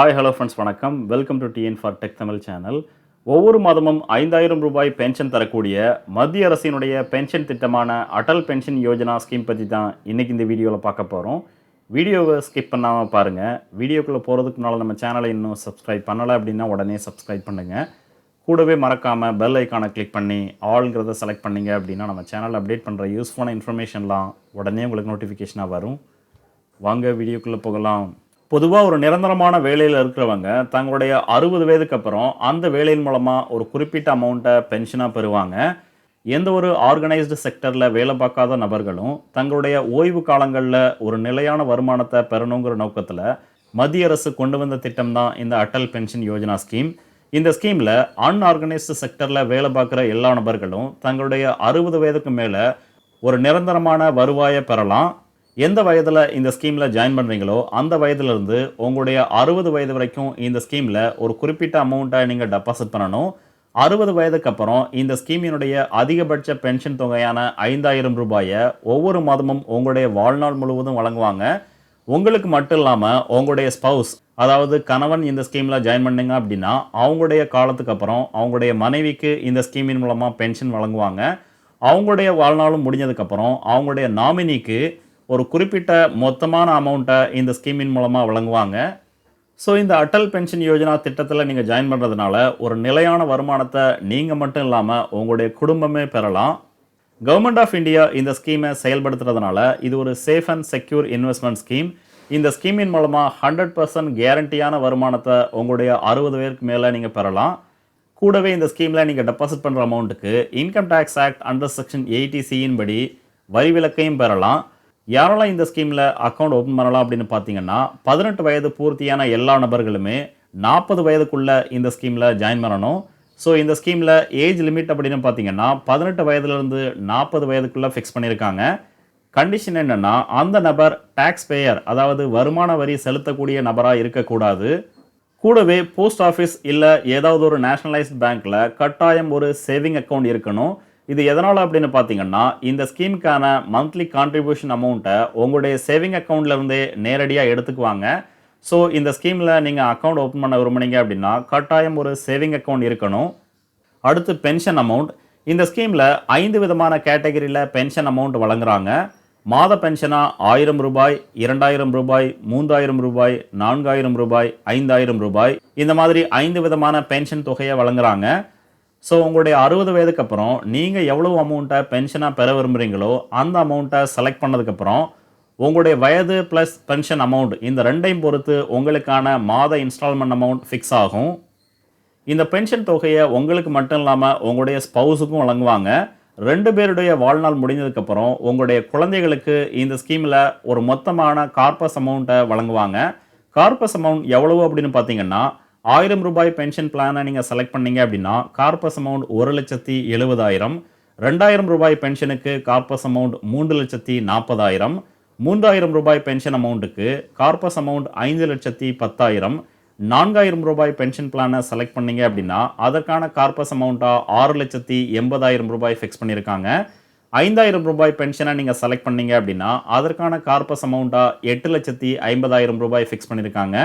Hi hello friends வணக்கம். Welcome to TN for tech Tamil channel ஒவ்வொரு மாதமும் ஐந்தாயிரம் ரூபாய் பென்ஷன் தரக்கூடிய மத்திய அரசினுடைய பென்ஷன் திட்டமான அடல் பென்ஷன் யோஜனா ஸ்கீம் பற்றி தான் இன்றைக்கி இந்த வீடியோவில் பார்க்க போகிறோம் வீடியோவை ஸ்கிப் பண்ணாமல் பாருங்கள் வீடியோக்குள்ளே போகிறதுக்கு முன்னால் நம்ம சேனலை இன்னும் சப்ஸ்கிரைப் பண்ணலை அப்படின்னா உடனே சப்ஸ்கிரைப் பண்ணுங்கள் கூடவே மறக்காமல் பெல் ஐக்கானை கிளிக் பண்ணி ஆளுங்கிறத செலக்ட் பண்ணிங்க அப்படின்னா நம்ம சேனல் அப்டேட் பண்ணுற யூஸ்ஃபுல்லான இன்ஃபர்மேஷன்லாம் உடனே உங்களுக்கு நோட்டிஃபிகேஷனாக வரும். வாங்க வீடியோக்குள்ளே போகலாம். பொதுவாக ஒரு நிரந்தரமான வேலையில் இருக்கிறவங்க தங்களுடைய அறுபது வயதுக்கு அப்புறம் அந்த வேலையின் மூலமாக ஒரு குறிப்பிட்ட அமௌண்ட்டை பென்ஷனாக பெறுவாங்க. எந்த ஒரு ஆர்கனைஸ்டு செக்டரில் வேலை பார்க்காத நபர்களும் தங்களுடைய ஓய்வு காலங்களில் ஒரு நிலையான வருமானத்தை பெறணுங்கிற நோக்கத்தில் மத்திய அரசு கொண்டு வந்த திட்டம் தான் இந்த அட்டல் பென்ஷன் யோஜனா ஸ்கீம். இந்த ஸ்கீமில் அன்ஆர்கனைஸ்டு செக்டரில் வேலை பார்க்குற எல்லா நபர்களும் தங்களுடைய அறுபது வயதுக்கு மேலே ஒரு நிரந்தரமான வருவாயை பெறலாம். எந்த வயதில் இந்த ஸ்கீமில் ஜாயின் பண்ணுறீங்களோ அந்த வயதுலேருந்து உங்களுடைய அறுபது வயது வரைக்கும் இந்த ஸ்கீமில் ஒரு குறிப்பிட்ட அமௌண்ட்டை நீங்கள் டெபாசிட் பண்ணணும். அறுபது வயதுக்கு அப்புறம் இந்த ஸ்கீமினுடைய அதிகபட்ச பென்ஷன் தொகையான ஐந்தாயிரம் ரூபாயை ஒவ்வொரு மாதமும் உங்களுடைய வாழ்நாள் முழுவதும் வழங்குவாங்க. உங்களுக்கு மட்டும் இல்லாமல் உங்களுடைய ஸ்பவுஸ் அதாவது கணவன் இந்த ஸ்கீமில் ஜாயின் பண்ணுங்க அப்படின்னா அவங்களுடைய காலத்துக்கு அப்புறம் அவங்களுடைய மனைவிக்கு இந்த ஸ்கீமின் மூலமாக பென்ஷன் வழங்குவாங்க. அவங்களுடைய வாழ்நாளும் முடிஞ்சதுக்கப்புறம் அவங்களுடைய நாமினிக்கு ஒரு குறிப்பிட்ட மொத்தமான அமௌண்ட்டை இந்த ஸ்கீமின் மூலமாக வழங்குவாங்க. ஸோ இந்த அட்டல் பென்ஷன் யோஜனா திட்டத்தில் நீங்கள் ஜாயின் பண்ணுறதுனால ஒரு நிலையான வருமானத்தை நீங்கள் மட்டும் இல்லாமல் உங்களுடைய குடும்பமே பெறலாம். கவர்மெண்ட் ஆஃப் இந்தியா இந்த ஸ்கீமை செயல்படுத்துறதுனால இது ஒரு safe and secure investment scheme இந்த ஸ்கீமின் மூலமாக ஹண்ட்ரட் பர்சன்ட் கேரண்டியான வருமானத்தை உங்களுடைய அறுபது பேருக்கு மேலே நீங்கள் பெறலாம். கூடவே இந்த ஸ்கீமில் நீங்கள் டெபாசிட் பண்ணுற அமௌண்ட்டுக்கு income tax act under section eighty சியின் படி வரி விலக்கையும் பெறலாம். யாரெல்லாம் இந்த ஸ்கீமில் அக்கௌண்ட் ஓப்பன் பண்ணலாம் அப்படின்னு பார்த்தீங்கன்னா பதினெட்டு வயது பூர்த்தியான எல்லா நபர்களுமே நாற்பது வயதுக்குள்ளே இந்த ஸ்கீமில் ஜாயின் பண்ணணும். ஸோ இந்த ஸ்கீமில் ஏஜ் லிமிட் அப்படின்னு பார்த்தீங்கன்னா பதினெட்டு வயதுலேருந்து நாற்பது வயதுக்குள்ளே ஃபிக்ஸ் பண்ணியிருக்காங்க. கண்டிஷன் என்னென்னா அந்த நபர் டேக்ஸ் பேயர் அதாவது வருமான வரி செலுத்தக்கூடிய நபராக இருக்கக்கூடாது. கூடவே போஸ்ட் ஆஃபீஸ் இல்லை ஏதாவது ஒரு நேஷனலைஸ்ட் பேங்க்கில் கட்டாயம் ஒரு சேவிங் அக்கௌண்ட் இருக்கணும். இது எதனால் அப்படின்னு பார்த்தீங்கன்னா இந்த ஸ்கீமுக்கான மந்த்லி கான்ட்ரிபியூஷன் அமௌண்ட்டை உங்களுடைய சேவிங் அக்கௌண்ட்லேருந்தே நேரடியாக எடுத்துக்குவாங்க. ஸோ இந்த ஸ்கீமில் நீங்கள் அக்கௌண்ட் ஓப்பன் பண்ண விரும்புனீங்க அப்படின்னா கட்டாயம் ஒரு சேவிங் அக்கௌண்ட் இருக்கணும். அடுத்து பென்ஷன் அமௌண்ட் இந்த ஸ்கீமில் ஐந்து விதமான கேட்டகரியில் பென்ஷன் அமௌண்ட் வழங்குறாங்க. மாத பென்ஷனாக ஆயிரம் ரூபாய் இரண்டாயிரம் ரூபாய் மூன்றாயிரம் ரூபாய் நான்காயிரம் ரூபாய் ஐந்தாயிரம் ரூபாய். இந்த மாதிரி ஐந்து விதமான பென்ஷன் தொகையை வழங்குறாங்க. ஸோ உங்களுடைய அறுபது வயதுக்கு அப்புறம் நீங்கள் எவ்வளவு அமௌண்ட்டை பென்ஷனாக பெற விரும்புகிறீங்களோ அந்த அமௌண்ட்டை செலக்ட் பண்ணதுக்கப்புறம் உங்களுடைய வயது ப்ளஸ் பென்ஷன் அமௌண்ட் இந்த ரெண்டையும் பொறுத்து உங்களுக்கான மாத இன்ஸ்டால்மெண்ட் அமௌண்ட் ஃபிக்ஸ் ஆகும். இந்த பென்ஷன் தொகையை உங்களுக்கு மட்டும் இல்லாமல் உங்களுடைய ஸ்பவுஸுக்கும் வழங்குவாங்க. ரெண்டு பேருடைய வாழ்நாள் முடிஞ்சதுக்கப்புறம் உங்களுடைய குழந்தைகளுக்கு இந்த ஸ்கீமில் ஒரு மொத்தமான கார்பஸ் அமௌண்ட்டை வழங்குவாங்க. கார்பஸ் அமௌண்ட் எவ்வளவு அப்படின்னு பார்த்தீங்கன்னா ஆயிரம் ரூபாய் பென்ஷன் பிளானை நீங்கள் செலக்ட் பண்ணீங்க அப்படின்னா கார்பஸ் அமௌண்ட் ஒரு லட்சத்தி எழுபதாயிரம் ரெண்டாயிரம் ரூபாய் பென்ஷனுக்கு கார்பஸ் அமௌண்ட் மூன்று லட்சத்தி நாற்பதாயிரம் மூன்றாயிரம் ரூபாய் பென்ஷன் அமௌண்ட்டுக்கு கார்பஸ் அமௌண்ட் ஐந்து லட்சத்தி பத்தாயிரம் நான்காயிரம் ரூபாய் பென்ஷன் பிளானை செலக்ட் பண்ணீங்க அப்படின்னா அதற்கான கார்பஸ் அமௌண்ட்டாக ஆறு லட்சத்தி எண்பதாயிரம் ரூபாய் ஃபிக்ஸ் பண்ணியிருக்காங்க ஐந்தாயிரம் ரூபாய் பென்ஷனை நீங்கள் செலக்ட் பண்ணீங்க அப்படின்னா அதற்கான கார்பஸ் அமௌண்ட்டாக எட்டு லட்சத்தி ஐம்பதாயிரம் ரூபாய் ஃபிக்ஸ் பண்ணியிருக்காங்க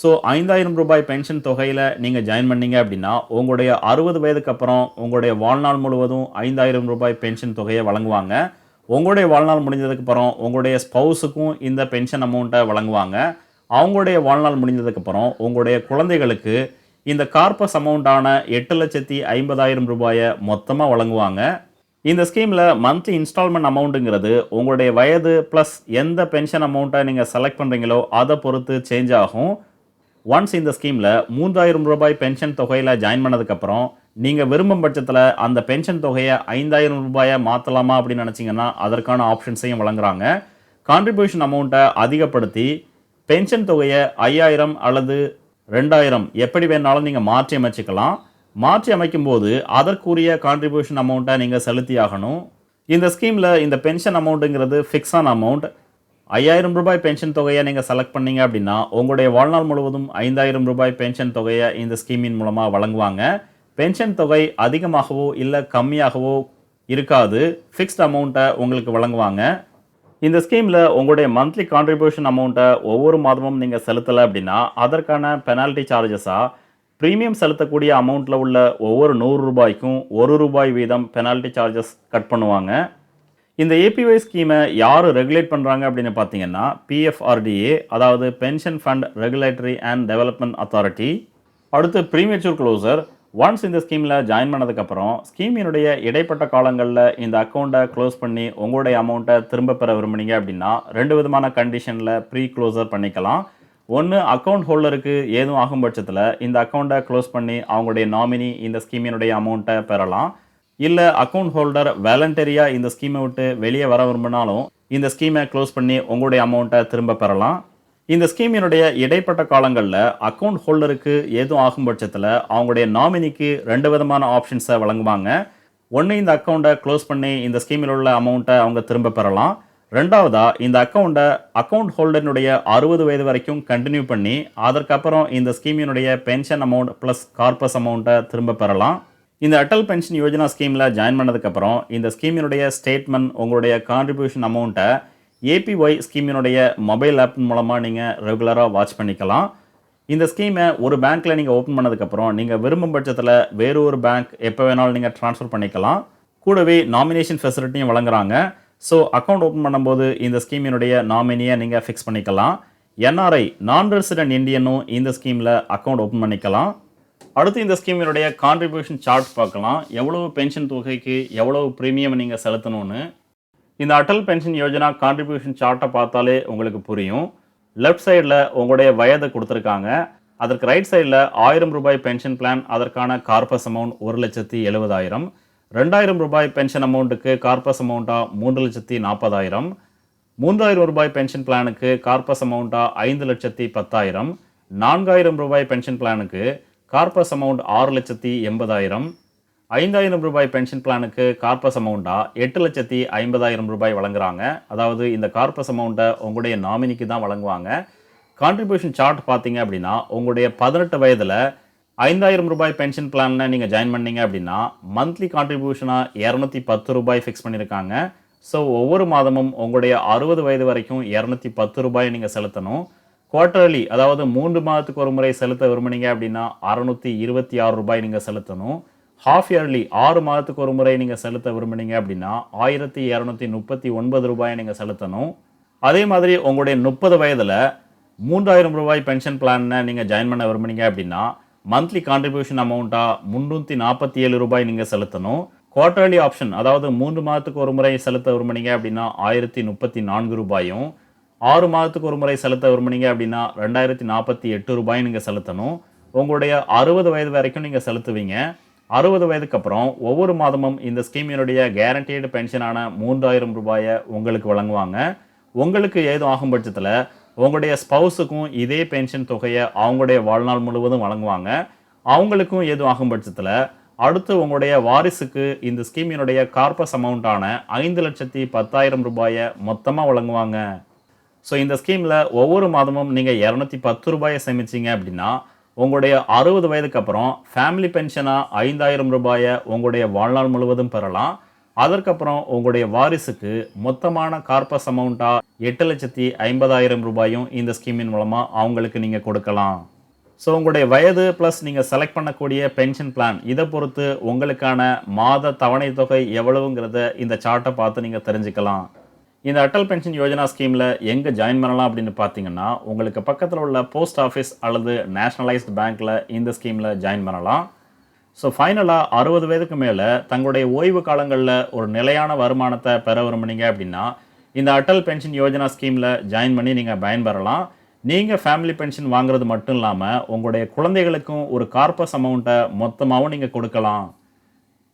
ஸோ ஐந்தாயிரம் ரூபாய் பென்ஷன் தொகையில் நீங்கள் ஜாயின் பண்ணீங்க அப்படின்னா உங்களுடைய அறுபது வயதுக்கு அப்புறம் உங்களுடைய வாழ்நாள் முழுவதும் ஐந்தாயிரம் ரூபாய் பென்ஷன் தொகையை வழங்குவாங்க. உங்களுடைய வாழ்நாள் முடிஞ்சதுக்கு அப்புறம் உங்களுடைய ஸ்பவுஸுக்கும் இந்த பென்ஷன் அமௌண்ட்டை வழங்குவாங்க. அவங்களுடைய வாழ்நாள் முடிஞ்சதுக்கப்புறம் உங்களுடைய குழந்தைகளுக்கு இந்த கார்பஸ் அமௌண்ட்டான எட்டு லட்சத்தி ஐம்பதாயிரம் ரூபாயை மொத்தமாக வழங்குவாங்க. இந்த ஸ்கீமில் மந்த்லி இன்ஸ்டால்மெண்ட் அமௌண்ட்டுங்கிறது உங்களுடைய வயது ப்ளஸ் எந்த பென்ஷன் அமௌண்ட்டை நீங்கள் செலக்ட் பண்ணுறீங்களோ அதை பொறுத்து சேஞ்ச் ஆகும். ஒன்ஸ் இந்த ஸ்கீமில் மூன்றாயிரம் ரூபாய் பென்ஷன் தொகையில் ஜாயின் பண்ணதுக்கப்புறம் நீங்கள் விரும்பும் பட்சத்தில் அந்த பென்ஷன் தொகையை ஐந்தாயிரம் ரூபாயை மாற்றலாமா அப்படின்னு நினச்சிங்கன்னா அதற்கான ஆப்ஷன்ஸையும் வழங்குறாங்க. கான்ட்ரிபியூஷன் அமௌண்ட்டை அதிகப்படுத்தி பென்ஷன் தொகையை ஐயாயிரம் அல்லது ரெண்டாயிரம் எப்படி வேணாலும் நீங்கள் மாற்றி அமைச்சிக்கலாம். மாற்றி அமைக்கும்போது அதற்குரிய கான்ட்ரிபியூஷன் அமௌண்ட்டை நீங்கள் செலுத்தி ஆகணும். இந்த ஸ்கீமில் இந்த பென்ஷன் அமௌண்ட்டுங்கிறது ஃபிக்ஸான அமௌண்ட் ஐயாயிரம் ரூபாய் பென்ஷன் தொகையை நீங்கள் செலக்ட் பண்ணீங்க அப்படின்னா உங்களுடைய வாழ்நாள் முழுவதும் ஐந்தாயிரம் ரூபாய் பென்ஷன் தொகையை இந்த ஸ்கீமின் மூலமாக வழங்குவாங்க. பென்ஷன் தொகை அதிகமாகவோ இல்லை கம்மியாகவோ இருக்காது. ஃபிக்ஸ்ட் அமௌண்ட்டை உங்களுக்கு வழங்குவாங்க. இந்த ஸ்கீமில் உங்களுடைய மந்த்லி கான்ட்ரிபியூஷன் அமௌண்ட்டை ஒவ்வொரு மாதமும் நீங்கள் செலுத்தலை அப்படின்னா அதற்கான பெனால்ட்டி சார்ஜஸாக ப்ரீமியம் செலுத்தக்கூடிய அமௌண்ட்டில் உள்ள ஒவ்வொரு நூறு ரூபாய்க்கும் ஒரு ரூபாய் வீதம் பெனால்ட்டி சார்ஜஸ் கட் பண்ணுவாங்க. இந்த ஏபிஒய் ஸ்கீமை யார் ரெகுலேட் பண்ணுறாங்க அப்படின்னு பார்த்தீங்கன்னா பிஎஃப்ஆர்டிஏ அதாவது pension fund regulatory and development authority அடுத்து ப்ரீமேச்சூர் க்ளோசர் ஒன்ஸ் இந்த ஸ்கீமில் ஜாயின் பண்ணதுக்கப்புறம் ஸ்கீமினுடைய இடைப்பட்ட காலங்களில் இந்த அக்கௌண்ட்டை க்ளோஸ் பண்ணி உங்களுடைய அமௌண்ட்டை திரும்ப பெற விரும்புனீங்க அப்படின்னா ரெண்டு விதமான கண்டிஷனில் ப்ரீ க்ளோசர் பண்ணிக்கலாம். ஒன்று அக்கௌண்ட் ஹோல்டருக்கு ஏதும் ஆகும் பட்சத்தில் இந்த அக்கௌண்ட்டை க்ளோஸ் பண்ணி அவங்களுடைய நாமினி இந்த ஸ்கீமினுடைய அமௌண்ட்டை பெறலாம். இல்லை அக்கௌண்ட் ஹோல்டர் வேலண்டரியாக இந்த ஸ்கீமை விட்டு வெளியே வர விரும்பினாலும் இந்த ஸ்கீமை க்ளோஸ் பண்ணி உங்களுடைய அமௌண்ட்டை திரும்ப பெறலாம். இந்த ஸ்கீமினுடைய இடைப்பட்ட காலங்களில் அக்கௌண்ட் ஹோல்டருக்கு ஏதும் ஆகும் பட்சத்தில் அவங்களுடைய நாமினிக்கு ரெண்டு விதமான ஆப்ஷன்ஸை வழங்குவாங்க. ஒன்று இந்த அக்கௌண்ட்டை க்ளோஸ் பண்ணி இந்த ஸ்கீமில் உள்ள அமௌண்ட்டை அவங்க திரும்ப பெறலாம். ரெண்டாவதாக இந்த அக்கௌண்ட்டை அக்கௌண்ட் ஹோல்டரினுடைய அறுபது வயது வரைக்கும் கண்டினியூ பண்ணி அதற்கப்புறம் இந்த ஸ்கீமினுடைய பென்ஷன் அமௌண்ட் ப்ளஸ் கார்பஸ் அமௌண்ட்டை திரும்ப பெறலாம். இந்த அட்டல் பென்ஷன் யோஜனா ஸ்கீமில் ஜாயின் பண்ணதுக்கப்புறம் இந்த ஸ்கீமினுடைய ஸ்டேட்மெண்ட் உங்களுடைய கான்ட்ரிபியூஷன் அமௌண்ட்டை ஏபிஒய் ஸ்கீமினுடைய மொபைல் ஆப் மூலமாக நீங்கள் ரெகுலராக வாட்ச் பண்ணிக்கலாம். இந்த ஸ்கீமை ஒரு பேங்க்கில் நீங்கள் ஓப்பன் பண்ணதுக்கப்புறம் நீங்கள் விரும்பும் பட்சத்தில் வேறு ஒரு பேங்க் எப்போ வேணாலும் நீங்கள் ட்ரான்ஸ்ஃபர் பண்ணிக்கலாம். கூடவே நாமினேஷன் ஃபெசிலிட்டியும் வழங்குறாங்க. ஸோ அக்கௌண்ட் ஓப்பன் பண்ணும்போது இந்த ஸ்கீமினுடைய நாமினியை நீங்கள் ஃபிக்ஸ் பண்ணிக்கலாம். என்ஆர்ஐ நான் ரெசிடென்ட் இந்தியனும் இந்த ஸ்கீமில் அக்கௌண்ட் ஓப்பன் பண்ணிக்கலாம். அடுத்து இந்த ஸ்கீமினுடைய கான்ட்ரிபியூஷன் சார்ட் பார்க்கலாம். எவ்வளவு பென்ஷன் தொகைக்கு எவ்வளவு ப்ரீமியம் நீங்கள் செலுத்தணும்னு. இந்த அட்டல் பென்ஷன் யோஜனா கான்ட்ரிபியூஷன் சார்ட்டை பார்த்தாலே உங்களுக்கு புரியும். லெஃப்ட் சைடில் உங்களுடைய வயதை கொடுத்துருக்காங்க. அதற்கு ரைட் சைடில் ஆயிரம் ரூபாய் பென்ஷன் பிளான் அதற்கான கார்பஸ் அமௌண்ட் ஒரு லட்சத்தி எழுபதாயிரம். ரெண்டாயிரம் ரூபாய் பென்ஷன் அமௌண்ட்டுக்கு கார்பஸ் அமௌண்ட்டாக மூன்று லட்சத்தி நாற்பதாயிரம். மூன்றாயிரம் ரூபாய் பென்ஷன் பிளானுக்கு கார்பஸ் அமௌண்ட்டாக ஐந்து லட்சத்தி பத்தாயிரம். நான்காயிரம் ரூபாய் பென்ஷன் பிளானுக்கு கார்பஸ் அமௌண்ட் ஆறு லட்சத்தி எண்பதாயிரம். ஐந்தாயிரம் ரூபாய் பென்ஷன் பிளானுக்கு கார்பஸ் அமௌண்ட்டாக எட்டு லட்சத்தி ஐம்பதாயிரம் ரூபாய் வழங்குறாங்க. அதாவது இந்த கார்பஸ் அமௌண்ட்டை உங்களுடைய நாமினிக்கு தான் வழங்குவாங்க. கான்ட்ரிபியூஷன் சார்ட் பார்த்தீங்க அப்படின்னா உங்களுடைய பதினெட்டு வயதில் ஐந்தாயிரம் ரூபாய் பென்ஷன் பிளானில் நீங்கள் ஜாயின் பண்ணீங்க அப்படின்னா மந்த்லி கான்ட்ரிபியூஷனாக இரநூத்தி பத்து ரூபாய் ஃபிக்ஸ் பண்ணியிருக்காங்க ஸோ ஒவ்வொரு மாதமும் உங்களுடைய அறுபது வயது வரைக்கும் இரநூத்தி பத்து ரூபாய் நீங்கள் செலுத்தணும். குவார்ட்டர்லி அதாவது மூன்று மாதத்துக்கு ஒரு முறை செலுத்த விரும்புனீங்க அப்படின்னா அறநூற்றி இருபத்தி ஆறு ரூபாய் நீங்கள் செலுத்தணும். ஹாஃப் இயர்லி ஆறு மாதத்துக்கு ஒரு முறை நீங்கள் செலுத்த விரும்புனீங்க அப்படின்னா ஆயிரத்தி இரநூத்தி முப்பத்தி ஒன்பது ரூபாயை நீங்கள் செலுத்தணும். அதே மாதிரி உங்களுடைய முப்பது வயதில் மூன்றாயிரம் ரூபாய் பென்ஷன் பிளானை நீங்கள் ஜாயின் பண்ண விரும்புனீங்க அப்படின்னா மந்த்லி கான்ட்ரிபியூஷன் அமௌண்ட்டாக முந்நூற்றி நாற்பத்தி ஏழு ரூபாய் நீங்கள் செலுத்தணும். குவார்ட்டர்லி ஆப்ஷன் அதாவது மூன்று மாதத்துக்கு ஒரு முறை செலுத்த விரும்புனீங்க அப்படின்னா ஆயிரத்தி முப்பத்தி நான்கு ரூபாயும் ஆறு மாதத்துக்கு ஒரு முறை செலுத்த விரும்புனீங்க அப்படின்னா ரெண்டாயிரத்தி நாற்பத்தி எட்டு ரூபாய் நீங்கள் செலுத்தணும். உங்களுடைய அறுபது வயது வரைக்கும் நீங்கள் செலுத்துவீங்க. அறுபது வயதுக்கு அப்புறம் ஒவ்வொரு மாதமும் இந்த ஸ்கீமினுடைய கேரண்டீடு பென்ஷனான மூன்றாயிரம் ரூபாயை உங்களுக்கு வழங்குவாங்க. உங்களுக்கு ஏதும் ஆகும் பட்சத்தில் உங்களுடைய ஸ்பௌஸுக்கும் இதே பென்ஷன் தொகையை அவங்களுடைய வாழ்நாள் முழுவதும் வழங்குவாங்க. அவங்களுக்கும் ஏதும் ஆகும் பட்சத்தில் அடுத்து உங்களுடைய வாரிசுக்கு இந்த ஸ்கீமினுடைய கார்பஸ் அமௌண்ட்டான ஐந்து லட்சத்தி பத்தாயிரம் ரூபாயை மொத்தமாக வழங்குவாங்க. ஸோ இந்த ஸ்கீமில் ஒவ்வொரு மாதமும் நீங்கள் இரநூத்தி பத்து ரூபாயை சேமிச்சிங்க அப்படின்னா உங்களுடைய அறுபது வயதுக்கு அப்புறம் ஃபேமிலி பென்ஷனாக ஐந்தாயிரம் ரூபாயை உங்களுடைய வாழ்நாள் முழுவதும் பெறலாம். அதற்கப்புறம் உங்களுடைய வாரிசுக்கு மொத்தமான கார்பஸ் அமௌண்ட்டாக எட்டு லட்சத்தி ஐம்பதாயிரம் ரூபாயும் இந்த ஸ்கீமின் மூலமாக அவங்களுக்கு நீங்கள் கொடுக்கலாம். ஸோ உங்களுடைய வயது ப்ளஸ் நீங்கள் செலக்ட் பண்ணக்கூடிய பென்ஷன் பிளான் இதை பொறுத்து உங்களுக்கான மாத தவணை தொகை எவ்வளவுங்கிறத இந்த சார்ட்டை பார்த்து நீங்கள் தெரிஞ்சுக்கலாம். இந்த அட்டல் பென்ஷன் யோஜனா ஸ்கீமில் எங்கே ஜாயின் பண்ணலாம் அப்படின்னு பார்த்தீங்கன்னா உங்களுக்கு பக்கத்தில் உள்ள போஸ்ட் ஆஃபீஸ் அல்லது நேஷனலைஸ்டு பேங்க்கில் இந்த ஸ்கீமில் ஜாயின் பண்ணலாம். ஸோ ஃபைனலாக அறுபது வயதுக்கு மேலே தங்களுடைய ஓய்வு காலங்களில் ஒரு நிலையான வருமானத்தை பெற விரும்புனீங்க அப்படின்னா இந்த அட்டல் பென்ஷன் யோஜனா ஸ்கீமில் ஜாயின் பண்ணி நீங்கள் பயன்பெறலாம். நீங்கள் ஃபேமிலி பென்ஷன் வாங்குறது மட்டும் இல்லாமல் உங்களுடைய குழந்தைகளுக்கும் ஒரு கார்பஸ் அமௌண்ட்டை மொத்தமாகவும் நீங்கள் கொடுக்கலாம்.